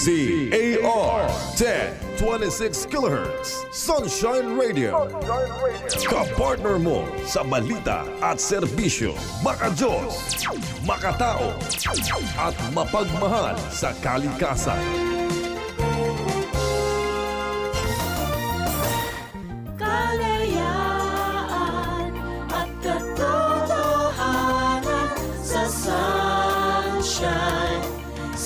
101.6 kHz Sunshine Radio. Ka-partner mo sa balita at serbisyo. Makajos, makatao, at mapagmahal sa kalikasan. kalayaan at katotohanan sa sunshine.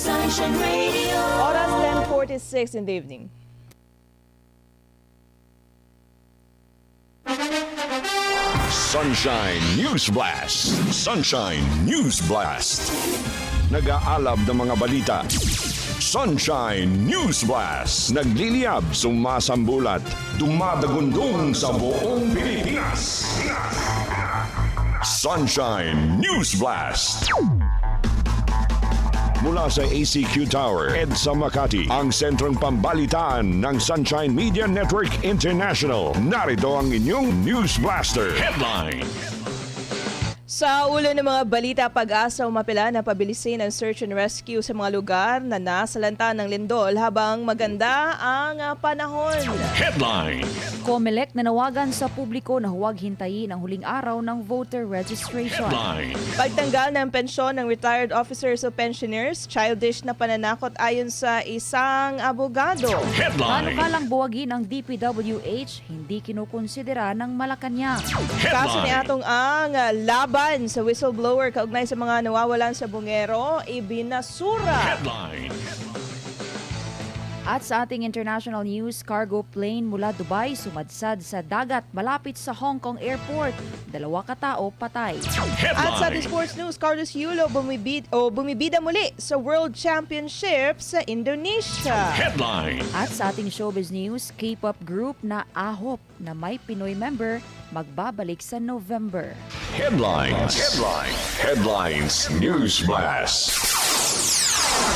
Sunshine Radio. Oras 10.46 in the evening. Sunshine News Blast. Sunshine News Blast. Nag-aalab ng mga balita. Sunshine News Blast. Nagliliyab, sumasambulat, dumadagundong sa buong Pilipinas. Sunshine News Blast. Mula sa ACQ Tower, EDSA Makati, ang sentrong pambalitaan ng Sunshine Media Network International. Narito ang inyong News Blaster. Headline. Sa ulo ng mga balita, pag-asa umapila na pabilisin ang search and rescue sa mga lugar na nasalanta ng lindol habang maganda ang ah, panahon. Headline. COMELEC nanawagan sa publiko na huwag hintayin ang huling araw ng voter registration. Headline. Pagtanggal ng pensyon ng retired officers o pensioners, childish na pananakot ayon sa isang abogado. Headline. Panukalang buwagin ang DPWH, hindi kinukonsidera ng Malacanang. Kaso ni Atong ang ah, laban sa whistleblower kaugnay sa mga nawawalan sa bungero, ibinasura. Headline. At sa ating international news, cargo plane mula Dubai sumadsad sa dagat malapit sa Hong Kong Airport. Dalawa katao patay. At sa ating Headline. sports news, Carlos Yulo bumibid, o bumibida muli sa World Championship sa Indonesia. Headline. At sa ating showbiz news, K-pop group na Ahop na may Pinoy member magbabalik sa November. Headlines. Headline. Headlines News Blast.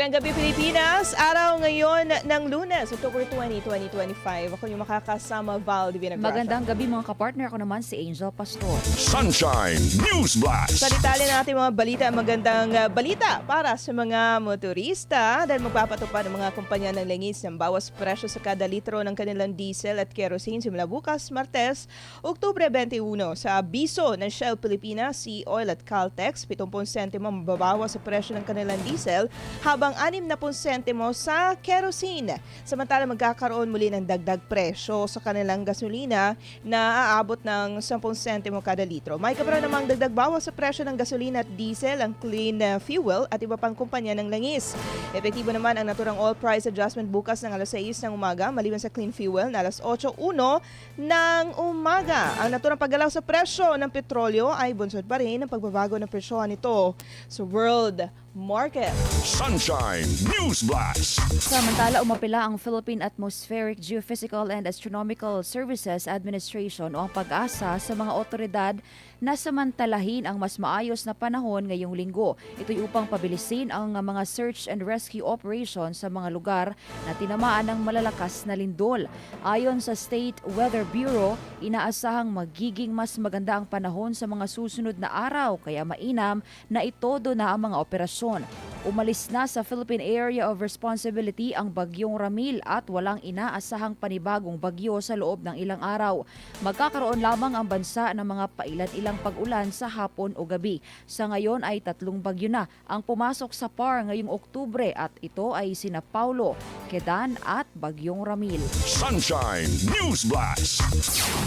Magandang gabi Pilipinas! Araw ngayon ng lunes, October 20, 2025. Ako yung makakasama Val Divina Gracia. Magandang gabi mga kapartner ko naman si Angel Pastor. Sunshine News Blast. Sa detalye ng ating mga balita, magandang uh, balita para sa mga motorista dahil magpapatupad ng mga kumpanya ng langis ng bawas presyo sa kada litro ng kanilang diesel at kerosene simula bukas, Martes, Oktubre 21. Sa abiso ng Shell Pilipinas, Sea Oil at Caltex, 70 sentimo mababawas sa presyo ng kanilang diesel habang 60 sentimo sa kerosene. Samantala magkakaroon muli ng dagdag presyo sa kanilang gasolina na aabot ng 10 sentimo kada litro. May kabara namang dagdag bawas sa presyo ng gasolina at diesel, ang clean uh, fuel at iba pang kumpanya ng langis. Epektibo naman ang naturang oil price adjustment bukas ng alas 6 ng umaga maliban sa clean fuel na alas 8.1 ng umaga. Ang naturang paggalaw sa presyo ng petrolyo ay bunsod pa rin ng pagbabago ng presyohan nito sa world market. Sunshine News Blast. Samantala, umapila ang Philippine Atmospheric, Geophysical and Astronomical Services Administration o ang pag-asa sa mga otoridad na samantalahin ang mas maayos na panahon ngayong linggo. Ito'y upang pabilisin ang mga search and rescue operations sa mga lugar na tinamaan ng malalakas na lindol. Ayon sa State Weather Bureau, inaasahang magiging mas maganda ang panahon sa mga susunod na araw kaya mainam na itodo na ang mga operasyon. Umalis na sa Philippine Area of Responsibility ang bagyong Ramil at walang inaasahang panibagong bagyo sa loob ng ilang araw. Magkakaroon lamang ang bansa ng mga pailan-ilang pag-ulan sa hapon o gabi. Sa ngayon ay tatlong bagyo na ang pumasok sa PAR ngayong Oktubre at ito ay sina Paulo, Kedan at bagyong Ramil. Sunshine News Blast.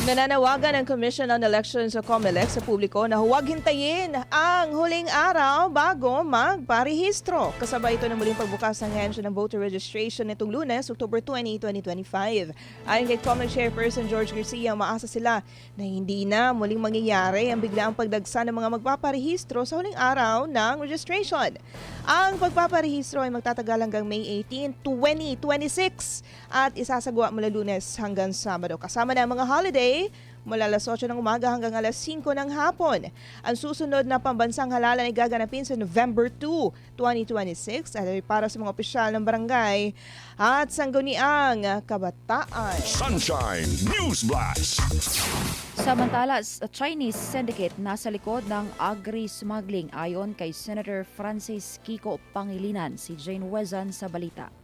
Nananawagan ang Commission on Elections o COMELEC sa publiko na huwag hintayin ang huling araw bago magparehistro. Kasabay ito ng muling pagbukas ng hensya ng voter registration nitong lunes, October 20, 2025. Ayon kay COMELEC Chairperson George Garcia, umaasa sila na hindi na muling mangyayari ang biglaang pagdagsa ng mga magpaparehistro sa huling araw ng registration. Ang pagpaparehistro ay magtatagal hanggang May 18, 2026 at isasagawa mula lunes hanggang Sabado. Kasama na ang mga holiday, mula alas 8 ng umaga hanggang alas 5 ng hapon. Ang susunod na pambansang halalan ay gaganapin sa November 2, 2026 at ay para sa mga opisyal ng barangay at sangguniang kabataan. Sunshine News Blast. Samantala, s- Chinese syndicate nasa likod ng agri-smuggling ayon kay Senator Francis Kiko Pangilinan, si Jane Wezan sa balita.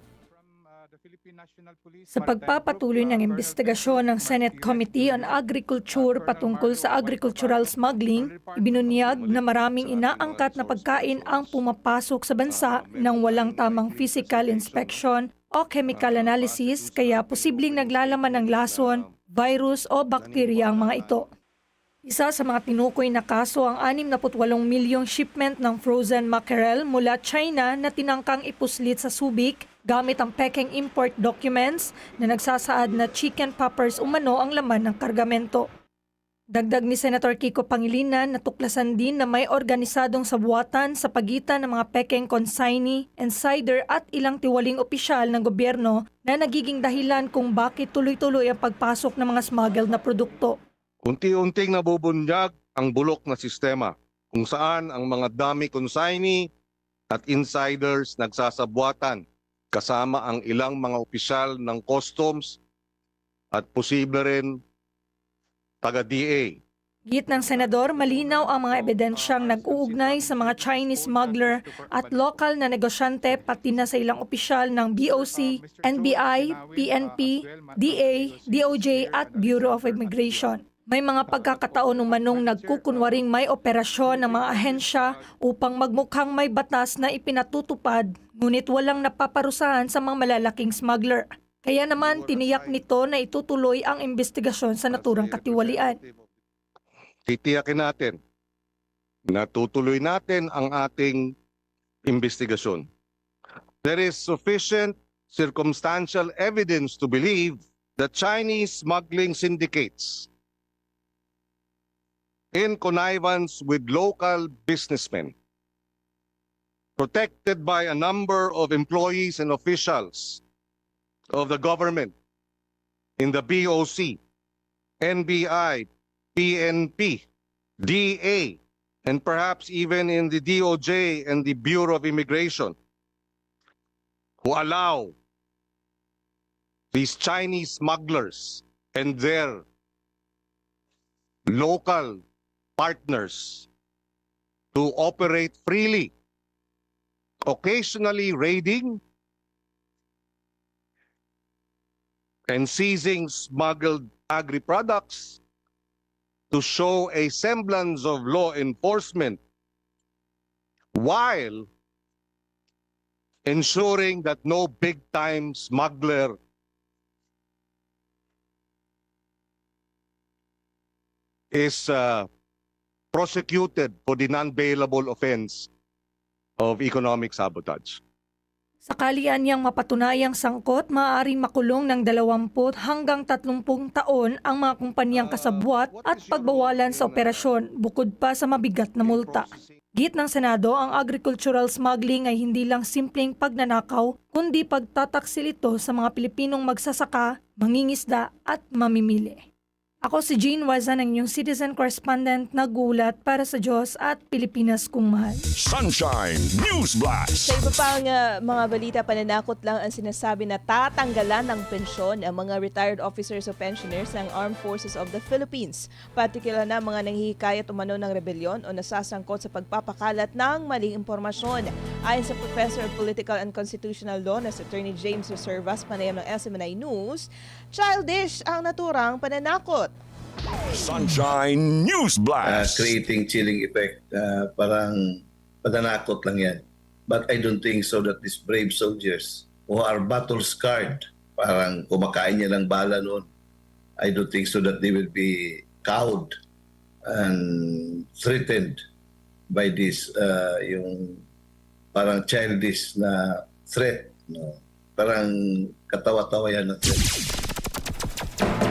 Sa pagpapatuloy ng investigasyon ng Senate Committee on Agriculture patungkol sa agricultural smuggling, ibinunyag na maraming inaangkat na pagkain ang pumapasok sa bansa ng walang tamang physical inspection o chemical analysis kaya posibleng naglalaman ng lason, virus o bakterya ang mga ito. Isa sa mga tinukoy na kaso ang 68 milyong shipment ng frozen mackerel mula China na tinangkang ipuslit sa Subic gamit ang peking import documents na nagsasaad na chicken poppers umano ang laman ng kargamento. Dagdag ni Senator Kiko Pangilinan, natuklasan din na may organisadong sabuatan sa pagitan ng mga peking consignee, insider at ilang tiwaling opisyal ng gobyerno na nagiging dahilan kung bakit tuloy-tuloy ang pagpasok ng mga smuggled na produkto. unti-unting nabubunyag ang bulok na sistema kung saan ang mga dami consignee at insiders nagsasabwatan kasama ang ilang mga opisyal ng customs at posible rin taga-DA. Git ng senador, malinaw ang mga ebidensyang nag-uugnay sa mga Chinese smuggler at lokal na negosyante pati na sa ilang opisyal ng BOC, NBI, PNP, DA, DOJ at Bureau of Immigration. May mga pagkakataon umanong nagkukunwaring may operasyon ng mga ahensya upang magmukhang may batas na ipinatutupad ngunit walang napaparusahan sa mga malalaking smuggler. Kaya naman tiniyak nito na itutuloy ang investigasyon sa naturang katiwalian. Titiyakin natin na tutuloy natin ang ating investigasyon. There is sufficient circumstantial evidence to believe that Chinese smuggling syndicates in connivance with local businessmen, protected by a number of employees and officials of the government in the BOC, NBI, PNP, DA, and perhaps even in the DOJ and the Bureau of Immigration, who allow these Chinese smugglers and their local partners to operate freely, occasionally raiding and seizing smuggled agri-products to show a semblance of law enforcement while ensuring that no big-time smuggler is uh, prosecuted for the non-bailable offense of economic sabotage. Sakali niyang mapatunayang sangkot, maaaring makulong ng 20 hanggang 30 taon ang mga kumpanyang kasabwat at pagbawalan sa operasyon bukod pa sa mabigat na multa. Git ng Senado, ang agricultural smuggling ay hindi lang simpleng pagnanakaw, kundi pagtataksil ito sa mga Pilipinong magsasaka, mangingisda at mamimili. Ako si Jean Wazan, ang inyong citizen correspondent na gulat para sa Diyos at Pilipinas kung mahal. Sunshine News Blast. Sa iba pang ah, mga balita, pananakot lang ang sinasabi na tatanggalan ng pensyon ang mga retired officers o pensioners ng Armed Forces of the Philippines. Partikular na mga nanghihikayat umano ng rebelyon o nasasangkot sa pagpapakalat ng maling impormasyon. Ayon sa Professor of Political and Constitutional Law na si Attorney James Reservas, panayam ng SMNI News, childish ang naturang pananakot. Sunshine News uh, Blast. creating chilling effect. Uh, parang padanakot lang yan. But I don't think so that these brave soldiers who are battle scarred, parang kumakain niya lang bala noon, I don't think so that they will be cowed and threatened by this uh, yung parang childish na threat. No? Parang katawa-tawa yan na threat.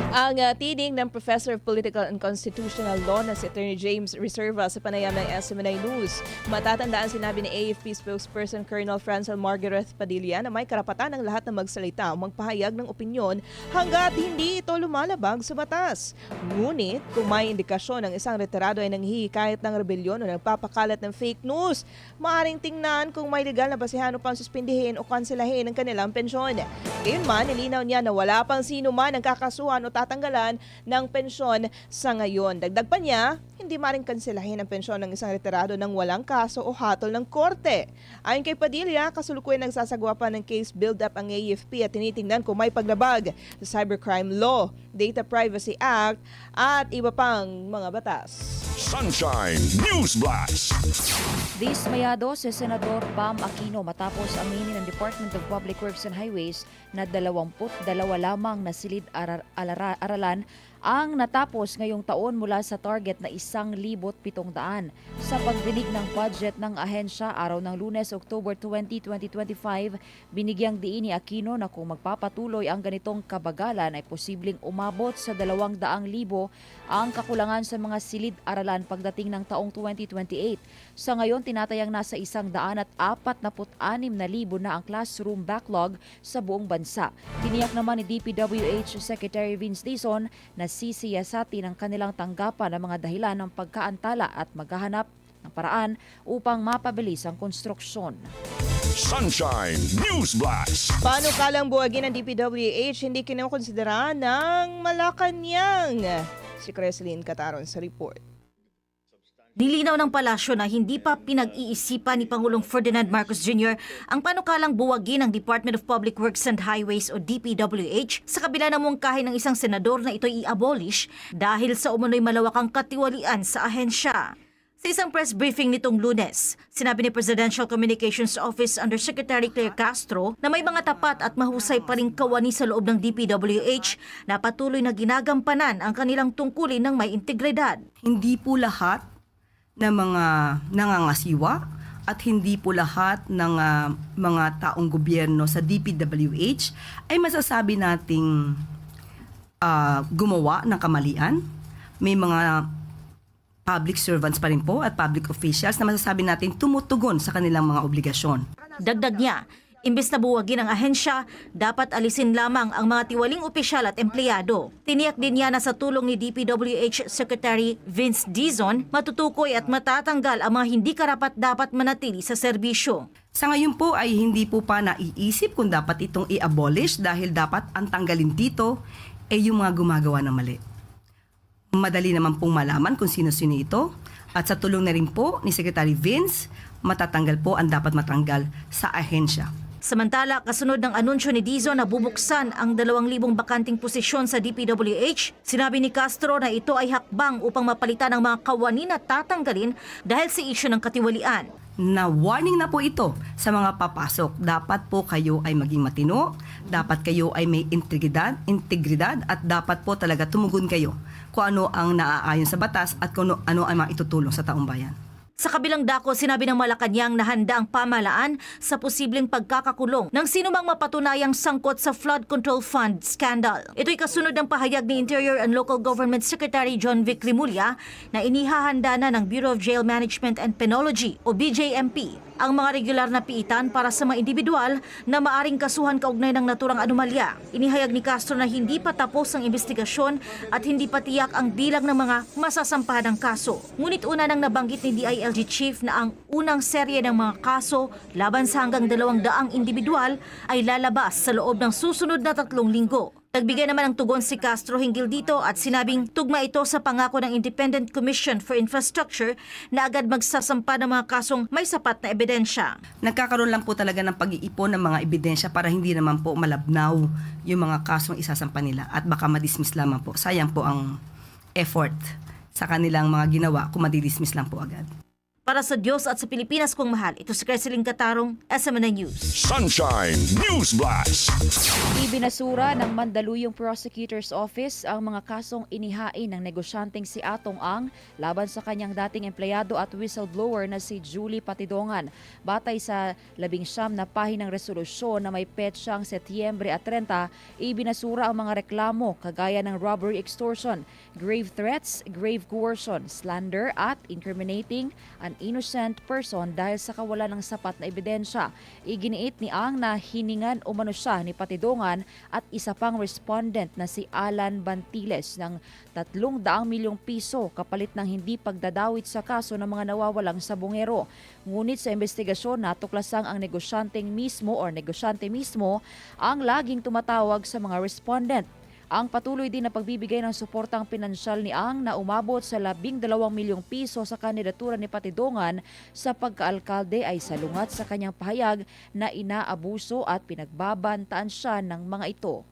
Ang uh, tinig ng Professor of Political and Constitutional Law na si Attorney James Reserva sa panayam ng SMNI News. Matatandaan sinabi ni AFP spokesperson Colonel Francel Margaret Padilla na may karapatan ng lahat na magsalita o magpahayag ng opinyon hanggat hindi ito lumalabag sa batas. Ngunit kung may indikasyon ng isang retirado ay nanghihikayat ng rebelyon o nagpapakalat ng fake news, maaring tingnan kung may legal na basehan upang suspindihin o kanselahin ang kanilang pensyon. Gayunman, nilinaw niya na wala pang sino man ang kakasuhan o tatanggalan ng pensyon sa ngayon. Dagdag pa niya, hindi maring kanselahin ang pensyon ng isang retirado ng walang kaso o hatol ng korte. Ayon kay Padilla, kasulukuyan nagsasagawa pa ng case build-up ang AFP at tinitingnan kung may paglabag sa cybercrime law, Data Privacy Act at iba pang mga batas. Sunshine News Blast. Dismayado si Senador Bam Aquino matapos aminin ng Department of Public Works and Highways na 22 lamang na silid arar- alara- aralan ang natapos ngayong taon mula sa target na 1,700. Sa pagdinig ng budget ng ahensya araw ng lunes, October 20, 2025, binigyang diin ni Aquino na kung magpapatuloy ang ganitong kabagalan ay posibleng umabot sa 200,000 ang kakulangan sa mga silid-aralan pagdating ng taong 2028. Sa ngayon, tinatayang nasa isang daan at apat na na libo na ang classroom backlog sa buong bansa. Tiniyak naman ni DPWH Secretary Vince Dizon na sisiyasati ng kanilang tanggapan ang mga dahilan ng pagkaantala at maghahanap ng paraan upang mapabilis ang konstruksyon. Sunshine News Blast. Paano kalang buwagin ng DPWH hindi kinokonsidera ng Malacanang? Si Creslin Cataron sa report. Nilinaw ng palasyo na hindi pa pinag-iisipan ni Pangulong Ferdinand Marcos Jr. ang panukalang buwagin ng Department of Public Works and Highways o DPWH sa kabila ng mungkahi ng isang senador na ito'y i-abolish dahil sa umunoy malawakang katiwalian sa ahensya. Sa isang press briefing nitong lunes, sinabi ni Presidential Communications Office Undersecretary Claire Castro na may mga tapat at mahusay pa ring kawani sa loob ng DPWH na patuloy na ginagampanan ang kanilang tungkulin ng may integridad. hindi po lahat ng mga nangangasiwa at hindi po lahat ng ah, mga taong gobyerno sa DPWH ay masasabi nating ah, gumawa ng kamalian. May mga public servants pa rin po at public officials na masasabi natin tumutugon sa kanilang mga obligasyon. Dagdag niya, imbes na buwagin ang ahensya, dapat alisin lamang ang mga tiwaling opisyal at empleyado. Tiniyak din niya na sa tulong ni DPWH Secretary Vince Dizon, matutukoy at matatanggal ang mga hindi karapat dapat manatili sa serbisyo. Sa ngayon po ay hindi po pa naiisip kung dapat itong i-abolish dahil dapat ang tanggalin dito ay yung mga gumagawa ng mali. Madali naman pong malaman kung sino-sino ito at sa tulong na rin po ni Secretary Vince, matatanggal po ang dapat matanggal sa ahensya. Samantala, kasunod ng anunsyo ni Dizon na bubuksan ang 2,000 bakanting posisyon sa DPWH, sinabi ni Castro na ito ay hakbang upang mapalitan ang mga kawani na tatanggalin dahil sa isyu ng katiwalian. Na warning na po ito sa mga papasok. Dapat po kayo ay maging matino, dapat kayo ay may integridad, integridad at dapat po talaga tumugon kayo kung ano ang naaayon sa batas at kung ano, ang maitutulong sa taong bayan. Sa kabilang dako, sinabi ng Malacanang na handa ang pamalaan sa posibleng pagkakakulong ng sinumang mapatunayang sangkot sa Flood Control Fund scandal. Ito'y kasunod ng pahayag ni Interior and Local Government Secretary John Vic Rimulya na inihahanda na ng Bureau of Jail Management and Penology o BJMP ang mga regular na piitan para sa mga individual na maaring kasuhan kaugnay ng naturang anomalya. Inihayag ni Castro na hindi pa tapos ang investigasyon at hindi pa tiyak ang bilang ng mga masasampahan ng kaso. Ngunit una nang nabanggit ni DILG Chief na ang unang serye ng mga kaso laban sa hanggang dalawang daang individual ay lalabas sa loob ng susunod na tatlong linggo. Nagbigay naman ng tugon si Castro hinggil dito at sinabing tugma ito sa pangako ng Independent Commission for Infrastructure na agad magsasampa ng mga kasong may sapat na ebidensya. Nagkakaroon lang po talaga ng pag-iipon ng mga ebidensya para hindi naman po malabnaw yung mga kasong isasampa nila at baka madismiss lamang po. Sayang po ang effort sa kanilang mga ginawa kung madidismiss lang po agad. Para sa Diyos at sa Pilipinas kong mahal, ito si Kreseling Katarong, SMNA News. Sunshine News Blast. Ibinasura ng Mandaluyong Prosecutor's Office ang mga kasong inihain ng negosyanteng si Atong Ang laban sa kanyang dating empleyado at whistleblower na si Julie Patidongan. Batay sa labing siyam na pahinang resolusyon na may petsang Setyembre at 30, ibinasura ang mga reklamo kagaya ng robbery extortion, grave threats, grave coercion, slander at incriminating an innocent person dahil sa kawalan ng sapat na ebidensya. Iginiit ni Ang na hiningan umano siya ni Patidongan at isa pang respondent na si Alan Bantiles ng 300 milyong piso kapalit ng hindi pagdadawit sa kaso ng mga nawawalang sabongero. Ngunit sa investigasyon natuklasang ang negosyanteng mismo or negosyante mismo ang laging tumatawag sa mga respondent. Ang patuloy din na pagbibigay ng suportang pinansyal ni Ang na umabot sa 12 milyong piso sa kandidatura ni Patidongan sa pagkaalkalde ay salungat sa kanyang pahayag na inaabuso at pinagbabantaan siya ng mga ito.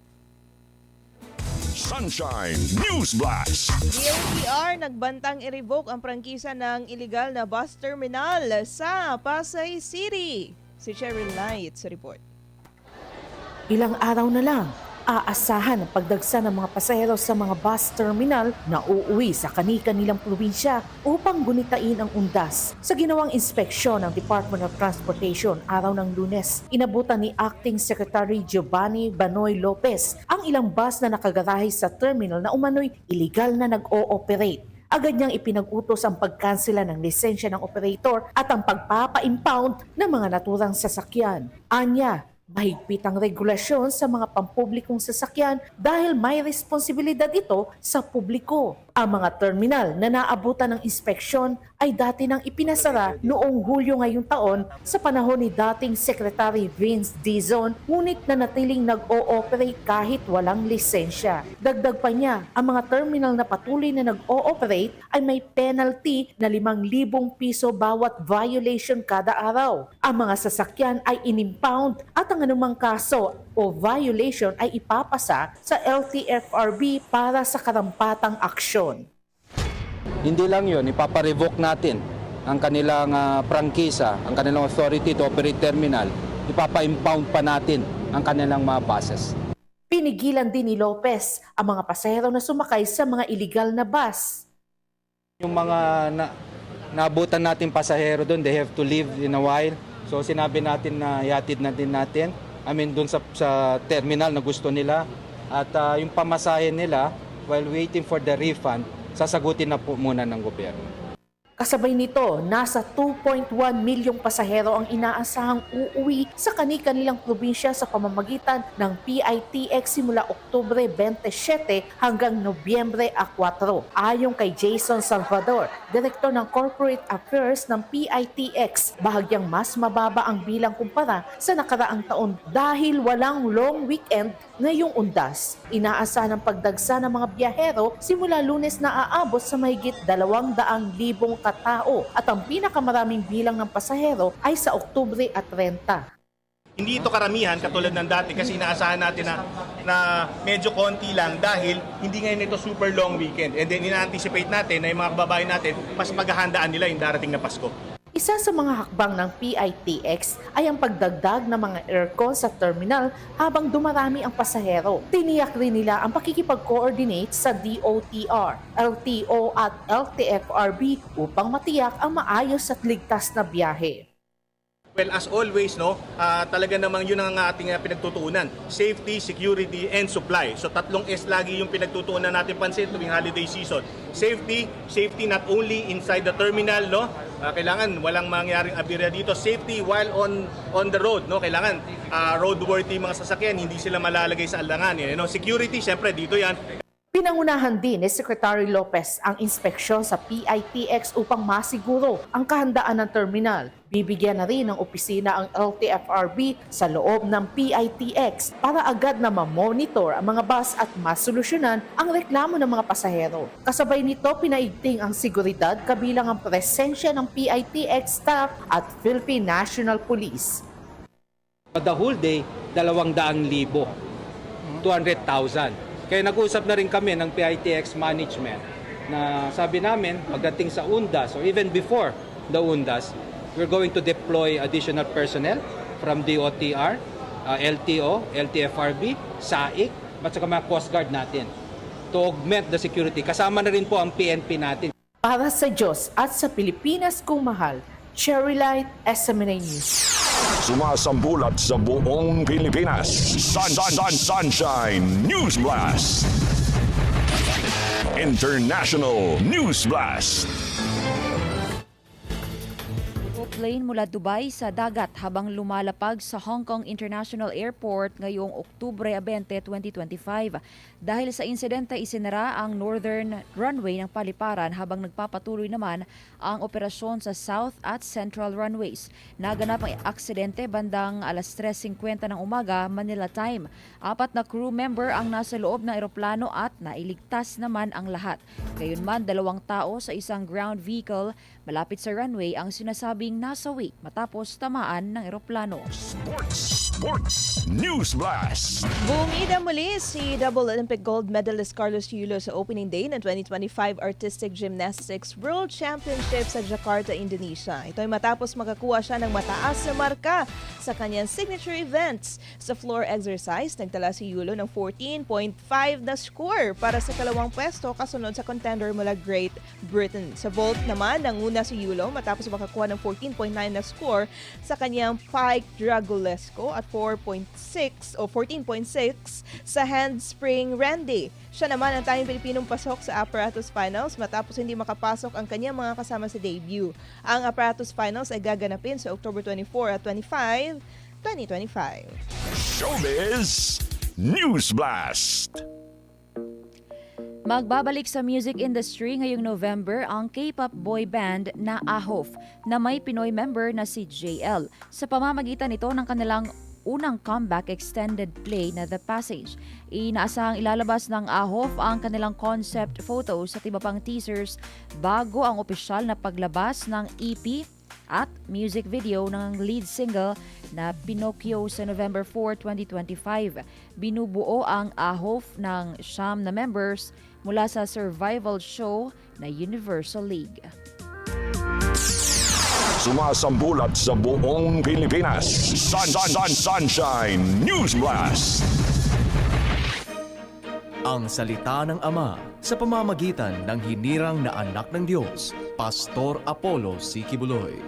Sunshine News Blast. DOTR nagbantang i-revoke ang prangkisa ng illegal na bus terminal sa Pasay City. Si Cheryl Knight sa report. Ilang araw na lang, aasahan ang pagdagsa ng mga pasahero sa mga bus terminal na uuwi sa kani-kanilang probinsya upang gunitain ang undas. Sa ginawang inspeksyon ng Department of Transportation araw ng lunes, inabutan ni Acting Secretary Giovanni Banoy Lopez ang ilang bus na nakagarahe sa terminal na umano'y illegal na nag-o-operate. Agad niyang ipinag-utos ang pagkansela ng lisensya ng operator at ang pagpapa-impound ng mga naturang sasakyan. Anya, Mahigpit ang regulasyon sa mga pampublikong sasakyan dahil may responsibilidad ito sa publiko. Ang mga terminal na naabutan ng inspeksyon ay dati nang ipinasara noong Hulyo ngayong taon sa panahon ni dating Secretary Vince Dizon ngunit nanatiling nag-o-operate kahit walang lisensya. Dagdag pa niya, ang mga terminal na patuloy na nag-o-operate ay may penalty na 5,000 piso bawat violation kada araw. Ang mga sasakyan ay inimpound at ang anumang kaso o violation ay ipapasa sa LTFRB para sa karampatang aksyon. Hindi lang yun, ipapa-revoke natin ang kanilang ah, prangkisa, ang kanilang authority to operate terminal. Ipapa-impound pa natin ang kanilang mga buses. Pinigilan din ni Lopez ang mga pasahero na sumakay sa mga illegal na bus. Yung mga na, naabutan natin pasahero doon, they have to leave in a while. So sinabi natin na yatid na din natin. I mean, doon sa, sa terminal na gusto nila. At ah, yung pamasahe nila, while waiting for the refund, sasagutin na po muna ng gobyerno. Kasabay nito, nasa 2.1 milyong pasahero ang inaasahang uuwi sa kani-kanilang probinsya sa pamamagitan ng PITX simula Oktubre 27 hanggang Nobyembre 4. Ayon kay Jason Salvador, Direktor ng Corporate Affairs ng PITX, bahagyang mas mababa ang bilang kumpara sa nakaraang taon dahil walang long weekend ngayong undas. Inaasahan ang pagdagsa ng mga biyahero simula lunes na aabot sa mahigit 200,000 katao at ang pinakamaraming bilang ng pasahero ay sa Oktubre at 30. Hindi ito karamihan katulad ng dati kasi inaasahan natin na, na medyo konti lang dahil hindi ngayon ito super long weekend. And then ina-anticipate natin na yung mga kababayan natin mas maghahandaan nila yung darating na Pasko. Isa sa mga hakbang ng PITX ay ang pagdagdag ng mga aircon sa terminal habang dumarami ang pasahero. Tiniyak rin nila ang pakikipag-coordinate sa DOTR, LTO at LTFRB upang matiyak ang maayos at ligtas na biyahe. Well, as always, no, ah, talaga namang yun ang ating ah, pinagtutuunan. Safety, security, and supply. So tatlong S lagi yung pinagtutuunan natin pansin tuwing holiday season. Safety, safety not only inside the terminal, no? Ah, kailangan walang mangyaring aberya dito. Safety while on on the road, no? Kailangan ah, roadworthy mga sasakyan, hindi sila malalagay sa alanganin. You know? Security, syempre dito yan. Pinangunahan din ni Secretary Lopez ang inspeksyon sa PITX upang masiguro ang kahandaan ng terminal. Bibigyan na rin ng opisina ang LTFRB sa loob ng PITX para agad na ma-monitor ang mga bus at masolusyonan ang reklamo ng mga pasahero. Kasabay nito, pinaigting ang seguridad kabilang ang presensya ng PITX staff at Philippine National Police. The whole day, 200,000. 200,000. Kaya nag-usap na rin kami ng PITX management na sabi namin pagdating sa UNDAS or even before the UNDAS, we're going to deploy additional personnel from DOTR, uh, LTO, LTFRB, SAIC, at saka mga Coast Guard natin to augment the security. Kasama na rin po ang PNP natin. Para sa Diyos at sa Pilipinas kong mahal, Cherry Light, SMNA News. Sumasambulat sa buong Pilipinas. Sun, sun, sun, Sunshine News Blast. International News Blast. Plane mula Dubai sa dagat habang lumalapag sa Hong Kong International Airport ngayong Oktubre 20, 2025. Dahil sa insidente, isinara ang northern runway ng paliparan habang nagpapatuloy naman ang operasyon sa south at central runways. Naganap ang aksidente bandang alas 3.50 ng umaga Manila time. Apat na crew member ang nasa loob ng eroplano at nailigtas naman ang lahat. Gayunman, dalawang tao sa isang ground vehicle malapit sa runway ang sinasabing nasawi matapos tamaan ng eroplano. Sports, Sports News Blast. Bumida muli si double Olympic gold medalist Carlos Yulo sa opening day ng 2025 Artistic Gymnastics World Championship sa Jakarta, Indonesia. Ito ay matapos makakuha siya ng mataas na marka sa kanyang signature events. Sa floor exercise, nagtala si Yulo ng 14.5 na score para sa kalawang pwesto kasunod sa contender mula Great Britain. Sa vault naman, nanguna si Yulo matapos makakuha ng 14.9 na score sa kanyang Pike Dragulesco at 4.6 o 14.6 sa handspring Randy. Siya naman ang tanging Pilipinong pasok sa Apparatus Finals matapos hindi makapasok ang kanyang mga kasama sa debut. Ang Apparatus Finals ay gaganapin sa October 24 at 25, 2025. Showbiz News Blast. Magbabalik sa music industry ngayong November ang K-pop boy band na AHOF na may Pinoy member na si JL sa pamamagitan nito ng kanilang unang comeback extended play na The Passage. Inaasahang ilalabas ng AHOF ang kanilang concept photos at iba pang teasers bago ang opisyal na paglabas ng EP at music video ng lead single na Pinocchio sa November 4, 2025. Binubuo ang AHOF ng siyam na members mula sa survival show na Universal League. Sumasambulat sa buong Pilipinas. Sun, sun, sun, Sunshine News Blast. Ang salita ng Ama sa pamamagitan ng hinirang na anak ng Diyos, Pastor Apollo C. Kibuloy.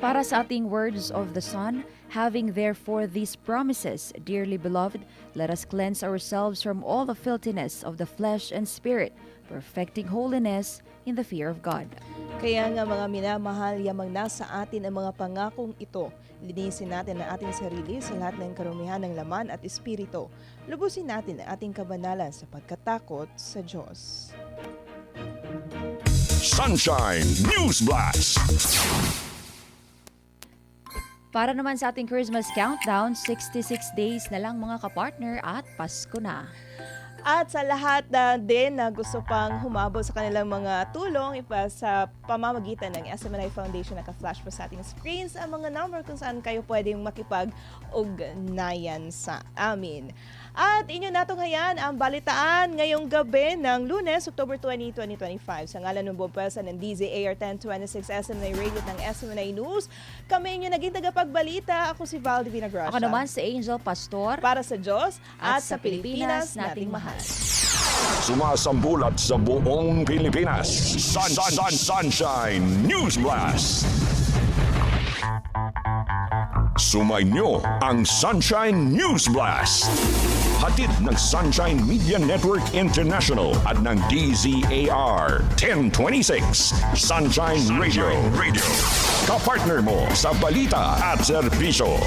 Para sa ating words of the Son, having therefore these promises, dearly beloved, let us cleanse ourselves from all the filthiness of the flesh and spirit, perfecting holiness in the fear of God. Kaya nga mga minamahal, yamang nasa atin ang mga pangakong ito. Linisin natin ang ating sarili sa lahat ng karumihan ng laman at espiritu. Lubusin natin ang ating kabanalan sa pagkatakot sa Diyos. Sunshine News Blast. Para naman sa ating Christmas countdown, 66 days na lang mga kapartner at Pasko na. At sa lahat na din na gusto pang humabol sa kanilang mga tulong ipa sa pamamagitan ng SMNI Foundation naka-flash po sa ating screens ang mga number kung saan kayo pwedeng makipag-ugnayan sa amin. At inyo nato ngayon ang balitaan ngayong gabi ng lunes, October 20, 2025. Sa ngalan ng buong pwersa ng DZAR 1026 SMNI Radio ng SMNI News, kami inyo naging tagapagbalita. Ako si Val Divina Gracia. Ako naman si Angel Pastor Para sa Diyos at, at sa Pilipinas nating mahal. Sumasambulat sa buong Pilipinas. Sun, sun, sun, Sunshine News Blast. Sumainyo ang Sunshine News Blast. Hatid ng Sunshine Media Network International at ng DZAR 1026 Sunshine Radio. Radio. Kapartner mo sa balita at serbisyo.